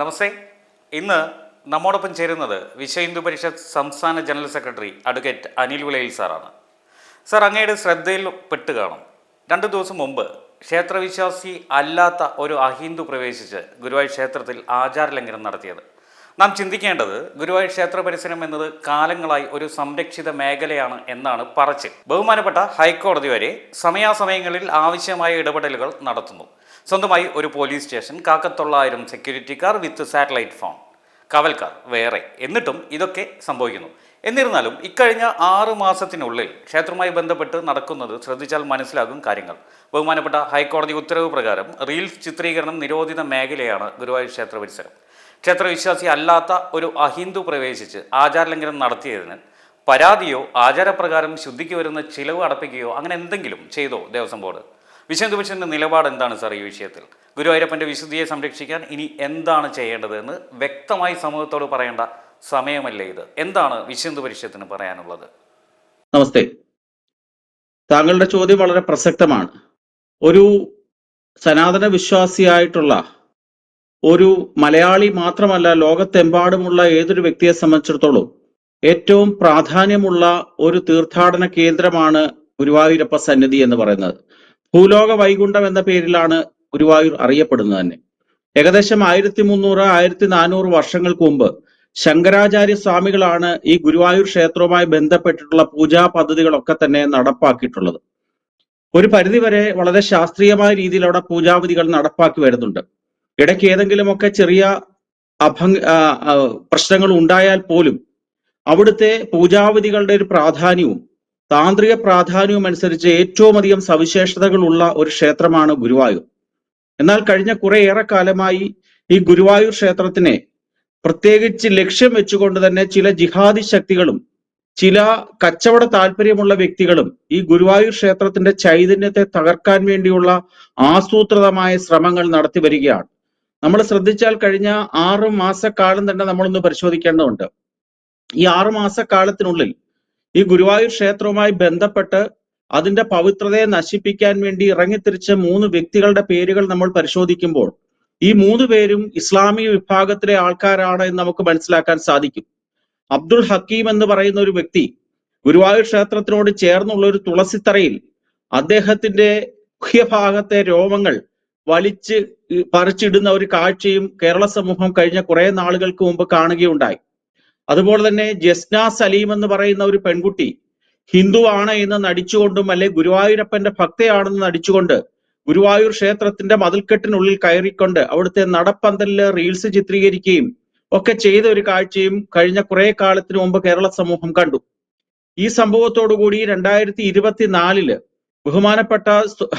നമസ്തേ. ഇന്ന് നമ്മോടൊപ്പം ചേരുന്നത് വിശ്വ ഹിന്ദു പരിഷത്ത് സംസ്ഥാന general secretary advocate Anil Vilayil സാറാണ്. സാർ അങ്ങയുടെ ശ്രദ്ധയിൽ പെട്ട് കാണും. രണ്ട് ദിവസം മുമ്പ് ക്ഷേത്രവിശ്വാസി അല്ലാത്ത ഒരു അഹിന്ദു പ്രവേശിച്ച് ഗുരുവായൂർ ക്ഷേത്രത്തിൽ ആചാരലംഘനം നടത്തിയത്. നാം ചിന്തിക്കേണ്ടത് ഗുരുവായൂർ ക്ഷേത്ര പരിസരം എന്നത് കാലങ്ങളായി ഒരു സംരക്ഷിത മേഖലയാണ് എന്നാണ് പറച്ചിൽ. ബഹുമാനപ്പെട്ട ഹൈക്കോടതി വരെ സമയാസമയങ്ങളിൽ ആവശ്യമായ ഇടപെടലുകൾ നടത്തുന്നു. സ്വന്തമായി ഒരു പോലീസ് സ്റ്റേഷൻ കാക്കത്തൊള്ളായിരം സെക്യൂരിറ്റിക്കാർ വിത്ത് സാറ്റലൈറ്റ് ഫോൺ കവൽക്കാർ വേറെ. എന്നിട്ടും ഇതൊക്കെ സംഭവിക്കുന്നു. എന്നിരുന്നാലും ഇക്കഴിഞ്ഞ ആറ് മാസത്തിനുള്ളിൽ ക്ഷേത്രവുമായി ബന്ധപ്പെട്ട് നടക്കുന്നത് ശ്രദ്ധിച്ചാൽ മനസ്സിലാകും കാര്യങ്ങൾ. ബഹുമാനപ്പെട്ട ഹൈക്കോടതി ഉത്തരവ് പ്രകാരം റീൽസ് ചിത്രീകരണം നിരോധിത മേഖലയാണ് ഗുരുവായൂർ ക്ഷേത്ര പരിസരം. ക്ഷേത്രവിശ്വാസി അല്ലാത്ത ഒരു അഹിന്ദു പ്രവേശിച്ച് ആചാരലംഘനം നടത്തിയതിന് പരാതിയോ ആചാരപ്രകാരം ശുദ്ധിക്ക് വരുന്ന ചിലവ് അടപ്പിക്കുകയോ അങ്ങനെ എന്തെങ്കിലും ചെയ്തോ ദേവസ്വം ബോർഡ്? വിശ്വന്തു പരിഷത്തിന്റെ നിലപാട് എന്താണ് സാർ ഈ വിഷയത്തിൽ? ഗുരുവായൂരപ്പന്റെ വിശുദ്ധിയെ സംരക്ഷിക്കാൻ ഇനി എന്താണ് ചെയ്യേണ്ടതെന്ന് വ്യക്തമായി സമൂഹത്തോട് പറയേണ്ട സമയമല്ലേ ഇത്? എന്താണ് വിശ്വന്തു പരിഷത്തിന് പറയാനുള്ളത്? നമസ്തേ. താങ്കളുടെ ചോദ്യം വളരെ പ്രസക്തമാണ്. ഒരു സനാതന വിശ്വാസിയായിട്ടുള്ള ഒരു മലയാളി മാത്രമല്ല ലോകത്തെമ്പാടുമുള്ള ഏതൊരു വ്യക്തിയെ സംബന്ധിച്ചിടത്തോളം ഏറ്റവും പ്രാധാന്യമുള്ള ഒരു തീർത്ഥാടന കേന്ദ്രമാണ് ഗുരുവായൂരപ്പ സന്നിധി എന്ന് പറയുന്നത്. ഭൂലോക വൈകുണ്ഠം എന്ന പേരിലാണ് ഗുരുവായൂർ അറിയപ്പെടുന്നത് തന്നെ. ഏകദേശം ആയിരത്തി മുന്നൂറ് ആയിരത്തി നാനൂറ് വർഷങ്ങൾക്ക് മുമ്പ് ശങ്കരാചാര്യ സ്വാമികളാണ് ഈ ഗുരുവായൂർ ക്ഷേത്രവുമായി ബന്ധപ്പെട്ടിട്ടുള്ള പൂജാ പദ്ധതികളൊക്കെ തന്നെ നടപ്പാക്കിയിട്ടുള്ളത്. ഒരു പരിധിവരെ വളരെ ശാസ്ത്രീയമായ രീതിയിൽ അവിടെ പൂജാവിധികൾ നടപ്പാക്കി വരുന്നുണ്ട്. ഇടയ്ക്ക് ഏതെങ്കിലുമൊക്കെ ചെറിയ അഭംഗ പ്രശ്നങ്ങൾ ഉണ്ടായാൽ പോലും അവിടുത്തെ പൂജാവിധികളുടെ ഒരു പ്രാധാന്യവും താന്ത്രിക പ്രാധാന്യവും അനുസരിച്ച് ഏറ്റവും അധികം സവിശേഷതകളുള്ള ഒരു ക്ഷേത്രമാണ് ഗുരുവായൂർ. എന്നാൽ കഴിഞ്ഞ കുറേയേറെ കാലമായി ഈ ഗുരുവായൂർ ക്ഷേത്രത്തിനെ പ്രത്യേകിച്ച് ലക്ഷ്യം വെച്ചുകൊണ്ട് തന്നെ ചില ജിഹാദി ശക്തികളും ചില കച്ചവട താല്പര്യമുള്ള വ്യക്തികളും ഈ ഗുരുവായൂർ ക്ഷേത്രത്തിന്റെ ചൈതന്യത്തെ തകർക്കാൻ വേണ്ടിയുള്ള ആസൂത്രിതമായ ശ്രമങ്ങൾ നടത്തി വരികയാണ്. നമ്മൾ ശ്രദ്ധിച്ചാൽ കഴിഞ്ഞ ആറ് മാസക്കാലം തന്നെ നമ്മളൊന്ന് പരിശോധിക്കേണ്ടതുണ്ട്. ഈ ആറു മാസക്കാലത്തിനുള്ളിൽ ഈ ഗുരുവായൂർ ക്ഷേത്രവുമായി ബന്ധപ്പെട്ട് അതിന്റെ പവിത്രതയെ നശിപ്പിക്കാൻ വേണ്ടി ഇറങ്ങിത്തിരിച്ച മൂന്ന് വ്യക്തികളുടെ പേരുകൾ നമ്മൾ പരിശോധിക്കുമ്പോൾ ഈ മൂന്ന് പേരും ഇസ്ലാമിക വിഭാഗത്തിലെ ആൾക്കാരാണ് എന്ന് നമുക്ക് മനസ്സിലാക്കാൻ സാധിക്കും. അബ്ദുൾ ഹക്കീം എന്ന് പറയുന്ന ഒരു വ്യക്തി ഗുരുവായൂർ ക്ഷേത്രത്തിനോട് ചേർന്നുള്ള ഒരു തുളസിത്തറയിൽ അദ്ദേഹത്തിന്റെ മുഖ്യഭാഗത്തെ രോമങ്ങൾ വലിച്ച് പറിച്ചിടുന്ന ഒരു കാഴ്ചയും കേരള സമൂഹം കഴിഞ്ഞ കുറെ നാളുകൾക്ക് മുമ്പ് കാണുകയുണ്ടായി. അതുപോലെ തന്നെ ജസ്ന സലീം എന്ന് പറയുന്ന ഒരു പെൺകുട്ടി ഹിന്ദുവാണ് എന്ന് നടിച്ചുകൊണ്ടും അല്ലെ ഗുരുവായൂരപ്പന്റെ ഭക്തയാണെന്ന് നടിച്ചുകൊണ്ട് ഗുരുവായൂർ ക്ഷേത്രത്തിന്റെ മതിൽക്കെട്ടിനുള്ളിൽ കയറിക്കൊണ്ട് അവിടുത്തെ നടപ്പന്തലിൽ റീൽസ് ചിത്രീകരിക്കുകയും ഒക്കെ ചെയ്ത ഒരു കാഴ്ചയും കഴിഞ്ഞ കുറെ കാലത്തിന് മുമ്പ് കേരള സമൂഹം കണ്ടു. ഈ സംഭവത്തോടുകൂടി രണ്ടായിരത്തി ഇരുപത്തിനാലിൽ ബഹുമാനപ്പെട്ട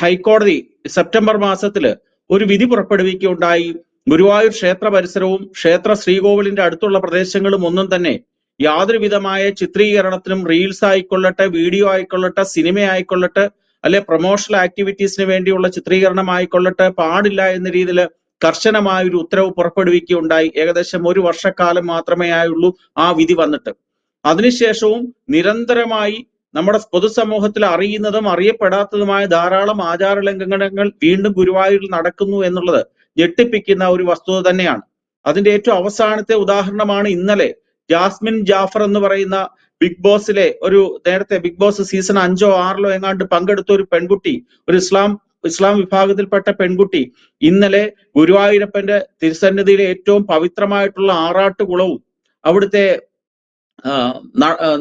ഹൈക്കോടതി സെപ്റ്റംബർ മാസത്തിൽ ഒരു വിധി പുറപ്പെടുവിക്കുകയുണ്ടായി. ഗുരുവായൂർ ക്ഷേത്ര പരിസരവും ക്ഷേത്ര ശ്രീകോവിലിന്റെ അടുത്തുള്ള പ്രദേശങ്ങളും ഒന്നും തന്നെ യാതൊരുവിധമായ ചിത്രീകരണത്തിനും റീൽസ് ആയിക്കൊള്ളട്ടെ വീഡിയോ ആയിക്കൊള്ളട്ടെ സിനിമ ആയിക്കൊള്ളട്ടെ അല്ലെ പ്രൊമോഷണൽ ആക്ടിവിറ്റീസിന് വേണ്ടിയുള്ള ചിത്രീകരണം ആയിക്കൊള്ളട്ടെ പാടില്ല എന്ന രീതിയിൽ കർശനമായ ഒരു ഉത്തരവ് പുറപ്പെടുവിക്കുകയുണ്ടായി. ഏകദേശം ഒരു വർഷക്കാലം മാത്രമേ ആയുള്ളൂ ആ വിധി വന്നിട്ട്. അതിനുശേഷവും നിരന്തരമായി നമ്മുടെ പൊതുസമൂഹത്തിൽ അറിയുന്നതും അറിയപ്പെടാത്തതുമായ ധാരാളം ആചാര ലംഘനങ്ങൾ വീണ്ടും ഗുരുവായൂരിൽ നടക്കുന്നു എന്നുള്ളത് ഞെട്ടിപ്പിക്കുന്ന ഒരു വസ്തുത തന്നെയാണ്. അതിന്റെ ഏറ്റവും അവസാനത്തെ ഉദാഹരണമാണ് ഇന്നലെ ജാസ്മിൻ ജാഫർ എന്ന് പറയുന്ന ബിഗ് ബോസിലെ ഒരു നേരത്തെ ബിഗ് ബോസ് സീസൺ അഞ്ചോ ആറിലോ എങ്ങാണ്ട് പങ്കെടുത്ത ഒരു പെൺകുട്ടി ഒരു ഇസ്ലാം ഇസ്ലാം വിഭാഗത്തിൽപ്പെട്ട പെൺകുട്ടി ഇന്നലെ ഗുരുവായൂരപ്പന്റെ തിരുസന്നിധിയിലെ ഏറ്റവും പവിത്രമായിട്ടുള്ള ആറാട്ടുകുളവും അവിടുത്തെ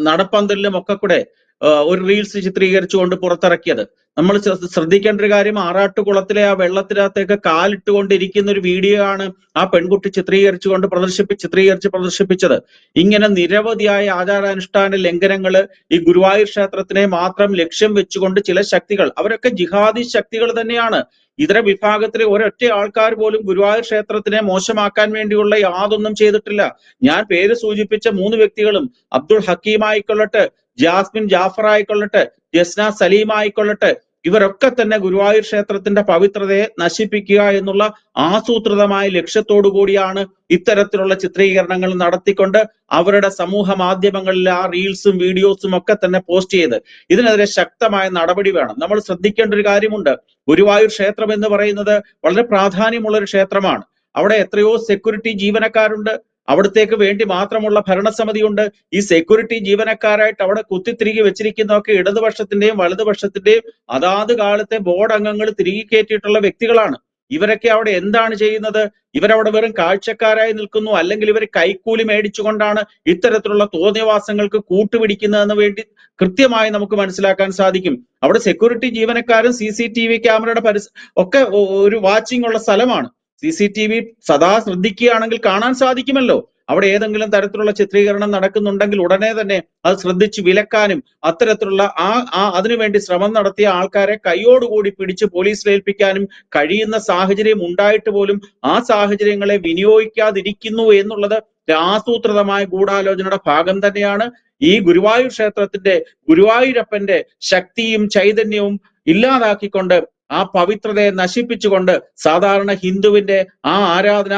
നടപ്പന്തലിലും ഒക്കെ കൂടെ ഒരു റീൽസ് ചിത്രീകരിച്ചുകൊണ്ട് പുറത്തിറക്കിയത്. നമ്മൾ ശ്രദ്ധിക്കേണ്ട ഒരു കാര്യം ആറാട്ടുകുളത്തിലെ ആ വെള്ളത്തിനകത്തേക്ക് കാലിട്ടുകൊണ്ടിരിക്കുന്ന ഒരു വീഡിയോ ആണ് ആ പെൺകുട്ടി ചിത്രീകരിച്ചുകൊണ്ട് പ്രദർശിപ്പി ചിത്രീകരിച്ച് പ്രദർശിപ്പിച്ചത്. ഇങ്ങനെ നിരവധിയായ ആചാരാനുഷ്ഠാന ലംഘനങ്ങൾ ഈ ഗുരുവായൂർ ക്ഷേത്രത്തിനെ മാത്രം ലക്ഷ്യം വെച്ചുകൊണ്ട് ചില ശക്തികൾ അവരൊക്കെ ജിഹാദി ശക്തികൾ തന്നെയാണ്. ഇതര വിഭാഗത്തിലെ ഒരൊറ്റ ആൾക്കാർ പോലും ഗുരുവായൂർ ക്ഷേത്രത്തിനെ മോശമാക്കാൻ വേണ്ടിയുള്ള യാതൊന്നും ചെയ്തിട്ടില്ല. ഞാൻ പേര് സൂചിപ്പിച്ച മൂന്ന് വ്യക്തികളും അബ്ദുൾ ഹക്കീം ആയിക്കൊള്ളട്ടെ ജാസ്മിൻ ജാഫർ ആയിക്കൊള്ളട്ടെ ജസ്ന സലീം ആയിക്കൊള്ളട്ടെ ഇവരൊക്കെ തന്നെ ഗുരുവായൂർ ക്ഷേത്രത്തിന്റെ പവിത്രതയെ നശിപ്പിക്കുക എന്നുള്ള ആസൂത്രിതമായ ലക്ഷ്യത്തോടു കൂടിയാണ് ഇത്തരത്തിലുള്ള ചിത്രീകരണങ്ങൾ നടത്തിക്കൊണ്ട് അവരുടെ സമൂഹ മാധ്യമങ്ങളിൽ ആ റീൽസും വീഡിയോസും ഒക്കെ തന്നെ പോസ്റ്റ് ചെയ്ത്. ഇതിനെതിരെ ശക്തമായ നടപടി വേണം. നമ്മൾ ശ്രദ്ധിക്കേണ്ട ഒരു കാര്യമുണ്ട്. ഗുരുവായൂർ ക്ഷേത്രം എന്ന് പറയുന്നത് വളരെ പ്രാധാന്യമുള്ള ഒരു ക്ഷേത്രമാണ്. അവിടെ എത്രയോ സെക്യൂരിറ്റി ജീവനക്കാരുണ്ട്. അവിടത്തേക്ക് വേണ്ടി മാത്രമുള്ള ഭരണസമിതിയുണ്ട്. ഈ സെക്യൂരിറ്റി ജീവനക്കാരായിട്ട് അവിടെ കുത്തിത്തിരികെ വെച്ചിരിക്കുന്നതൊക്കെ ഇടതുപക്ഷത്തിന്റെയും വലതുപക്ഷത്തിന്റെയും അതാത് കാലത്തെ ബോർഡ് അംഗങ്ങൾ തിരികെ കയറ്റിയിട്ടുള്ള വ്യക്തികളാണ്. ഇവരൊക്കെ അവിടെ എന്താണ് ചെയ്യുന്നത്? ഇവരവിടെ വെറും കാഴ്ചക്കാരായി നിൽക്കുന്നു. അല്ലെങ്കിൽ ഇവർ കൈക്കൂലി മേടിച്ചുകൊണ്ടാണ് ഇത്തരത്തിലുള്ള തോന്നിയവാസങ്ങൾക്ക് കൂട്ടുപിടിക്കുന്നതെന്ന് വേണ്ടി കൃത്യമായി നമുക്ക് മനസ്സിലാക്കാൻ സാധിക്കും. അവിടെ സെക്യൂരിറ്റി ജീവനക്കാരും സി സി ടി വി ക്യാമറയുടെ പരിസ ഒക്കെ ഒരു വാച്ചിങ് ഉള്ള സ്ഥലമാണ്. സി സി ടി വി സദാ ശ്രദ്ധിക്കുകയാണെങ്കിൽ കാണാൻ സാധിക്കുമല്ലോ. അവിടെ ഏതെങ്കിലും തരത്തിലുള്ള ചിത്രീകരണം നടക്കുന്നുണ്ടെങ്കിൽ ഉടനെ തന്നെ അത് ശ്രദ്ധിച്ച് വിലക്കാനും അത്തരത്തിലുള്ള ആ ആ അതിനുവേണ്ടി ശ്രമം നടത്തിയ ആൾക്കാരെ കൈയോടുകൂടി പിടിച്ച് പോലീസ് ഏൽപ്പിക്കാനും കഴിയുന്ന സാഹചര്യം ഉണ്ടായിട്ട് പോലും ആ സാഹചര്യങ്ങളെ വിനിയോഗിക്കാതിരിക്കുന്നു എന്നുള്ളത് ആസൂത്രിതമായ ഗൂഢാലോചനയുടെ ഭാഗം തന്നെയാണ്. ഈ ഗുരുവായൂർ ക്ഷേത്രത്തിന്റെ ഗുരുവായൂരപ്പന്റെ ശക്തിയും ചൈതന്യവും ഇല്ലാതാക്കിക്കൊണ്ട് ആ പവിത്രതയെ നശിപ്പിച്ചുകൊണ്ട് സാധാരണ ഹിന്ദുവിന്റെ ആ ആരാധന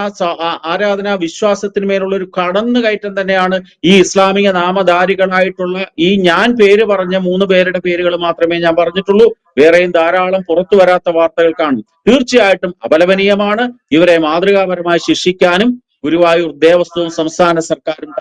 ആരാധനാ വിശ്വാസത്തിന് മേലുള്ള ഒരു കടന്നുകയറ്റം തന്നെയാണ് ഈ ഇസ്ലാമിക നാമധാരികളായിട്ടുള്ള ഈ ഞാൻ പേര് പറഞ്ഞ മൂന്ന് പേരുടെ പേരുകൾ മാത്രമേ ഞാൻ പറഞ്ഞിട്ടുള്ളൂ. വേറെയും ധാരാളം പുറത്തു വരാത്ത വാർത്തകൾ കാണും. തീർച്ചയായിട്ടും അപലപനീയമാണ്. ഇവരെ മാതൃകാപരമായി ശിക്ഷിക്കാനും ഗുരുവായൂർ ദേവസ്വവും സംസ്ഥാന സർക്കാരും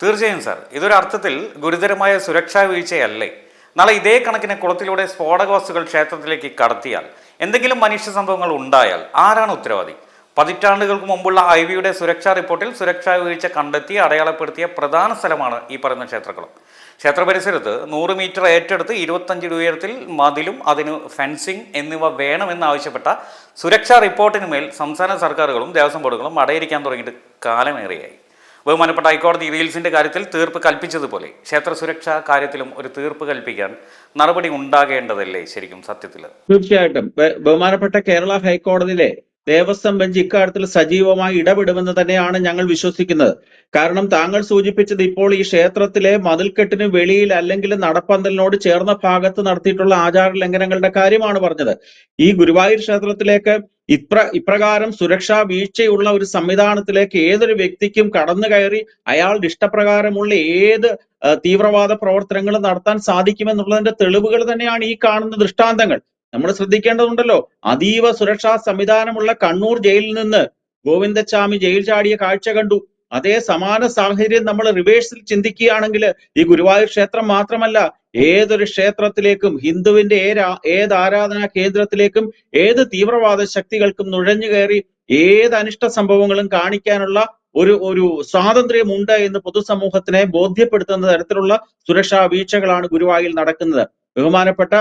തീർച്ചയായും സാർ. ഇതൊരർത്ഥത്തിൽ ഗുരുതരമായ സുരക്ഷാ വീഴ്ചയല്ലേ. നാളെ ഇതേ കണക്കിന് കുളത്തിലൂടെ സ്ഫോടക വസ്തുക്കൾ ക്ഷേത്രത്തിലേക്ക് കടത്തിയാൽ എന്തെങ്കിലും മനുഷ്യ സംഭവങ്ങൾ ഉണ്ടായാൽ ആരാണ് ഉത്തരവാദി? പതിറ്റാണ്ടുകൾക്ക് മുമ്പുള്ള ഐ വിയുടെ സുരക്ഷാ റിപ്പോർട്ടിൽ സുരക്ഷാ വീഴ്ച കണ്ടെത്തി അടയാളപ്പെടുത്തിയ പ്രധാന സ്ഥലമാണ് ഈ പറയുന്ന ക്ഷേത്രകുളം ക്ഷേത്ര പരിസരത്ത് നൂറ് മീറ്റർ ഏറ്റെടുത്ത് ഇരുപത്തഞ്ച് ഉയരത്തിൽ മതിലും അതിന് ഫെൻസിംഗ് എന്നിവ വേണമെന്നാവശ്യപ്പെട്ട സുരക്ഷാ റിപ്പോർട്ടിന് മേൽ സംസ്ഥാന സർക്കാരുകളും ദേവസ്വം ബോർഡുകളും അടയിരിക്കാൻ തുടങ്ങിയിട്ട് കാലമേറെയായി. ബഹുമാനപ്പെട്ട ഹൈക്കോടതി റീൽസിന്റെ കാര്യത്തിൽ തീർപ്പ് കൽപ്പിച്ചതുപോലെ ക്ഷേത്ര സുരക്ഷാ കാര്യത്തിലും ഒരു തീർപ്പ് കൽപ്പിക്കാൻ നടപടി ഉണ്ടാകേണ്ടതല്ലേ ശരിക്കും സത്യത്തിൽ തീർച്ചയായിട്ടും. ബഹുമാനപ്പെട്ട കേരള ഹൈക്കോടതിയിലെ ദേവസ്വം ബെഞ്ച് ഇക്കാര്യത്തിൽ സജീവമായി ഇടപെടുമെന്ന് തന്നെയാണ് ഞങ്ങൾ വിശ്വസിക്കുന്നത്. കാരണം താങ്കൾ സൂചിപ്പിച്ചത് ഇപ്പോൾ ഈ ക്ഷേത്രത്തിലെ മതിൽക്കെട്ടിന് വെളിയിൽ അല്ലെങ്കിൽ നടപ്പന്തലിനോട് ചേർന്ന ഭാഗത്ത് നടത്തിയിട്ടുള്ള ആചാര ലംഘനങ്ങളുടെ കാര്യമാണ് പറഞ്ഞത്. ഈ ഗുരുവായൂർ ക്ഷേത്രത്തിലേക്ക് ഇപ്ര ഇപ്രകാരം സുരക്ഷാ വീഴ്ചയുള്ള ഒരു സംവിധാനത്തിലേക്ക് ഏതൊരു വ്യക്തിക്കും കടന്നു കയറി അയാളുടെ ഇഷ്ടപ്രകാരമുള്ള ഏത് തീവ്രവാദ പ്രവർത്തനങ്ങളും നടത്താൻ സാധിക്കുമെന്നുള്ളതിന്റെ തെളിവുകൾ തന്നെയാണ് ഈ കാണുന്ന ദൃഷ്ടാന്തങ്ങൾ. നമ്മൾ ശ്രദ്ധിക്കേണ്ടതുണ്ടല്ലോ അതീവ സുരക്ഷാ സംവിധാനമുള്ള കണ്ണൂർ ജയിലിൽ നിന്ന് ഗോവിന്ദച്ചാമി ജയിൽ ചാടിയ കാഴ്ച കണ്ടു. അതേ സമാന സാഹചര്യം നമ്മൾ റിവേഴ്സിൽ ചിന്തിക്കുകയാണെങ്കിൽ ഈ ഗുരുവായൂർ ക്ഷേത്രം മാത്രമല്ല ഏതൊരു ക്ഷേത്രത്തിലേക്കും ഹിന്ദുവിന്റെ ഏത് ആരാധനാ കേന്ദ്രത്തിലേക്കും ഏത് തീവ്രവാദ ശക്തികൾക്കും നുഴഞ്ഞു കയറി ഏത് അനിഷ്ട സംഭവങ്ങളും കാണിക്കാനുള്ള ഒരു ഒരു സ്വാതന്ത്ര്യമുണ്ട് എന്ന് പൊതുസമൂഹത്തിനെ ബോധ്യപ്പെടുത്തുന്ന തരത്തിലുള്ള സുരക്ഷാ വീഴ്ചകളാണ് ഗുരുവായൂരിൽ നടക്കുന്നത്. ബഹുമാനപ്പെട്ട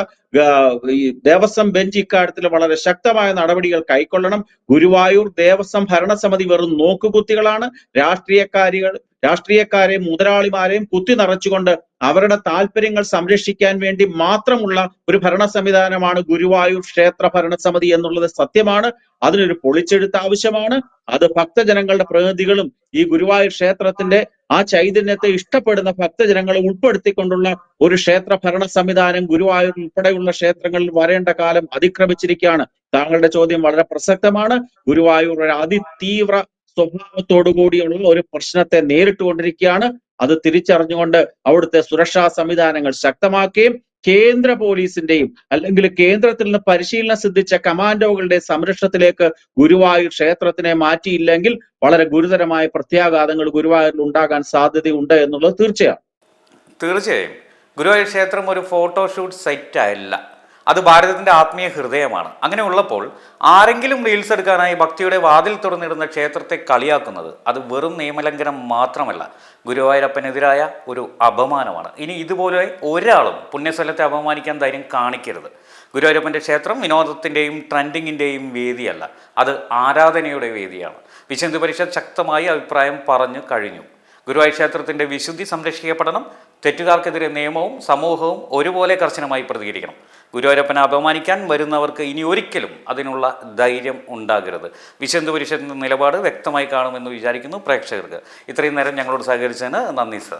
ഈ ദേവസ്വം ബെഞ്ച് ഇക്കാര്യത്തിൽ വളരെ ശക്തമായ നടപടികൾ കൈക്കൊള്ളണം. ഗുരുവായൂർ ദേവസ്വം ഭരണസമിതി വെറും നോക്കുകുത്തികളാണ്. രാഷ്ട്രീയക്കാരികൾ രാഷ്ട്രീയക്കാരെയും മുതലാളിമാരെയും കുത്തി നിറച്ചുകൊണ്ട് അവരുടെ താല്പര്യങ്ങൾ സംരക്ഷിക്കാൻ വേണ്ടി മാത്രമുള്ള ഒരു ഭരണ സംവിധാനമാണ് ഗുരുവായൂർ ക്ഷേത്ര ഭരണസമിതി എന്നുള്ളത് സത്യമാണ്. അതിനൊരു പൊളിച്ചെഴുത്ത് ആവശ്യമാണ്. അത് ഭക്തജനങ്ങളുടെ പ്രതിനിധികളും ഈ ഗുരുവായൂർ ക്ഷേത്രത്തിന്റെ ആ ചൈതന്യത്തെ ഇഷ്ടപ്പെടുന്ന ഭക്തജനങ്ങളെ ഉൾപ്പെടുത്തിക്കൊണ്ടുള്ള ഒരു ക്ഷേത്ര ഭരണ സംവിധാനം ഗുരുവായൂർ ഉൾപ്പെടെയുള്ള ക്ഷേത്രങ്ങളിൽ വരേണ്ട കാലം അതിക്രമിച്ചിരിക്കുകയാണ്. താങ്കളുടെ ചോദ്യം വളരെ പ്രസക്തമാണ്. ഗുരുവായൂർ ഒരു അതിതീവ്ര സ്വഭാവത്തോടു കൂടിയുള്ള ഒരു പ്രശ്നത്തെ നേരിട്ടുകൊണ്ടിരിക്കുകയാണ്. അത് തിരിച്ചറിഞ്ഞുകൊണ്ട് അവിടുത്തെ സുരക്ഷാ സംവിധാനങ്ങൾ ശക്തമാക്കുകയും കേന്ദ്ര പോലീസിന്റെയും അല്ലെങ്കിൽ കേന്ദ്രത്തിൽ നിന്ന് പരിശീലനം സിദ്ധിച്ച കമാൻഡോകളുടെ സംരക്ഷണത്തിലേക്ക് ഗുരുവായൂർ ക്ഷേത്രത്തിനെ മാറ്റിയില്ലെങ്കിൽ വളരെ ഗുരുതരമായ പ്രത്യാഘാതങ്ങൾ ഗുരുവായൂരിൽ ഉണ്ടാകാൻ സാധ്യതയുണ്ട് എന്നുള്ളത് തീർച്ചയാണ്. തീർച്ചയായും. ഗുരുവായൂർ ക്ഷേത്രം ഒരു ഫോട്ടോഷൂട്ട് സെറ്റ് അല്ല. അത് ഭാരതത്തിന്റെ ആത്മീയ ഹൃദയമാണ്. അങ്ങനെ ഉള്ളപ്പോൾ ആരെങ്കിലും റീൽസ് എടുക്കാനായി ഭക്തിയുടെ വാതിൽ തുറന്നിടുന്ന ക്ഷേത്രത്തെ കളിയാക്കുന്നത് അത് വെറും നിയമലംഘനം മാത്രമല്ല ഗുരുവായൂരപ്പനെതിരായ ഒരു അപമാനമാണ്. ഇനി ഇതുപോലെ ഒരാളും പുണ്യസ്ഥലത്തെ അപമാനിക്കാൻ ധൈര്യം കാണിക്കരുത്. ഗുരുവായൂരപ്പന്റെ ക്ഷേത്രം വിനോദത്തിന്റെയും ട്രെൻഡിങ്ങിന്റെയും വേദിയല്ല അത് ആരാധനയുടെ വേദിയാണ്. വിശുദ്ധ പരിഷത്ത് ശക്തമായി അഭിപ്രായം പറഞ്ഞു കഴിഞ്ഞു. ഗുരുവായൂർ ക്ഷേത്രത്തിന്റെ വിശുദ്ധി സംരക്ഷിക്കപ്പെടണം. തെറ്റുകാർക്കെതിരെ നിയമവും സമൂഹവും ഒരുപോലെ കർശനമായി പ്രതികരിക്കണം. ഗുരുവായൂരപ്പനെ അപമാനിക്കാൻ വരുന്നവർക്ക് ഇനി ഒരിക്കലും അതിനുള്ള ധൈര്യം ഉണ്ടാകരുത്. വിശുദ്ധ പുരുഷന്റെ നിലപാട് വ്യക്തമായി കാണുമെന്ന് വിചാരിക്കുന്നു പ്രേക്ഷകർക്ക്. ഇത്രയും നേരം ഞങ്ങളോട് സഹകരിച്ചതിന് നന്ദി സർ.